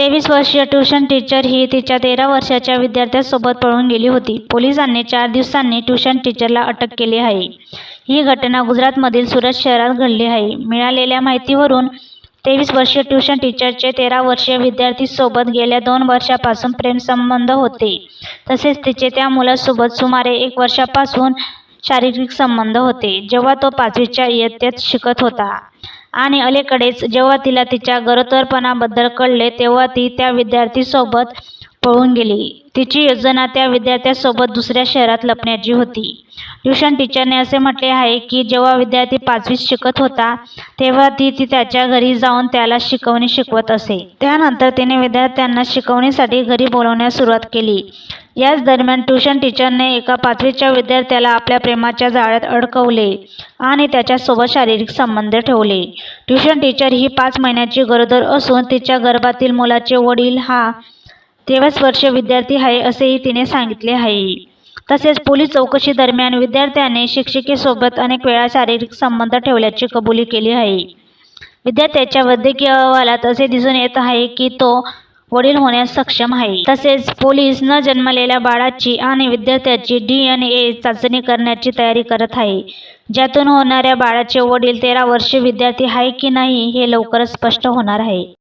तेवीस वर्षीय tuition teacher ही तिच्या तेरा वर्षाच्या विद्यार्थ्यासोबत पळून गेली होती. पोलिसांनी चार दिवसांनी ट्युशन टीचरला अटक केली आहे. ही घटना गुजरातमधील सुरत शहरात घडली आहे. मिळालेल्या माहितीवरून तेवीस वर्षीय ट्युशन टीचरचे तेरा वर्षीय विद्यार्थीसोबत गेल्या दोन वर्षापासून प्रेमसंबंध होते. तसेच तिचे त्या मुलासोबत सुमारे एक वर्षापासून शारीरिक संबंध होते. जेव्हा तो पाचवीच्या इयत्तेत शिकत होता आणि अलीकडेच जेव्हा तिला तिच्या गरोदरपणाबद्दल कळले तेव्हा ती त्या विद्यार्थीसोबत पळून गेली. तिची योजना त्या विद्यार्थ्यासोबत दुसऱ्या शहरात लपण्याची होती. ट्युशन टीचरने असे म्हटले आहे की जेव्हा विद्यार्थी पाचवीत शिकत होता तेव्हा ती ती त्याच्या घरी जाऊन त्याला शिकवणी शिकवत असे. त्यानंतर तिने विद्यार्थ्यांना शिकवणीसाठी घरी बोलवण्यास सुरुवात केली. याच दरम्यान ट्युशन टीचरने एका पाचवीच्या विद्यार्थ्याला आपल्या प्रेमाच्या जाळ्यात अडकवले आणि त्याच्यासोबत शारीरिक संबंध ठेवले. ट्युशन टीचर ही पाच महिन्याची गरोदर असून तिच्या गर्भातील मुलाचे वडील हा तेवीस वर्ष विद्यार्थी आहे असेही तिने सांगितले आहे. तसेच पोलीस चौकशी दरम्यान विद्यार्थ्याने शिक्षिकेसोबत अनेक वेळा शारीरिक संबंध ठेवल्याची कबुली केली आहे. विद्यार्थ्याच्या वैद्यकीय अहवालात असे दिसून येत आहे की तो वडील होण्यास सक्षम आहे. तसेच पोलीस न जन्मलेल्या बाळाची आणि विद्यार्थ्याची डी एन ए चाचणी करण्याची तयारी करत आहे. ज्यातून होणाऱ्या बाळाचे वडील तेरा वर्षीय विद्यार्थी आहे की नाही हे लवकरच स्पष्ट होणार आहे.